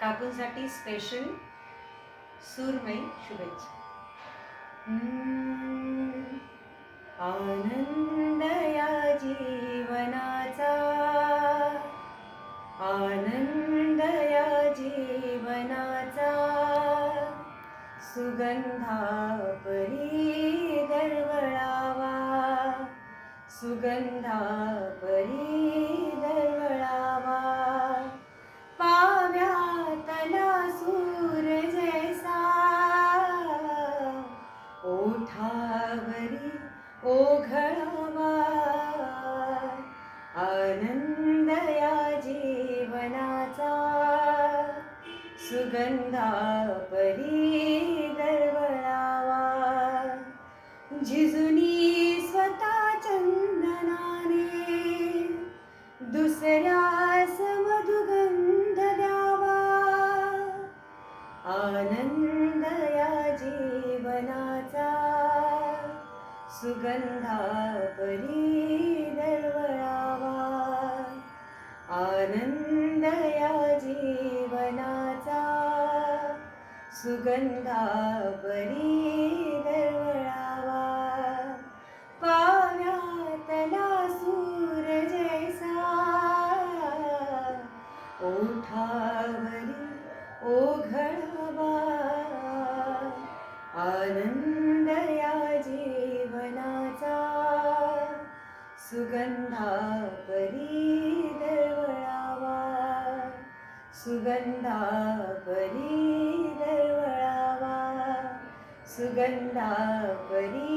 काकूंसाठी special सूरमयी शुभेच्छा. हम्म, आनंद या जीवनाचा आनंद या जीवनाचा सुगंधा परी दरवळावा सुगंधा परी ओठावरी ओघळावा आनंद या जीवनाचा सुगंधा परी दरवळावा. झिजुनी स्वतः चंदनाने दुसऱ्यास मधुगंध द्यावा. आनंद या जीवनाचा सुगंधा परी दरवळावा आनंद या जीवनाचा सुगंधा परी दरवळावा पाव्यातला सूर जैसा ओठावरी ओघळावा. सुगंधा परी दळवळावा सुगंधा परी दळवळावा सुगंधा परी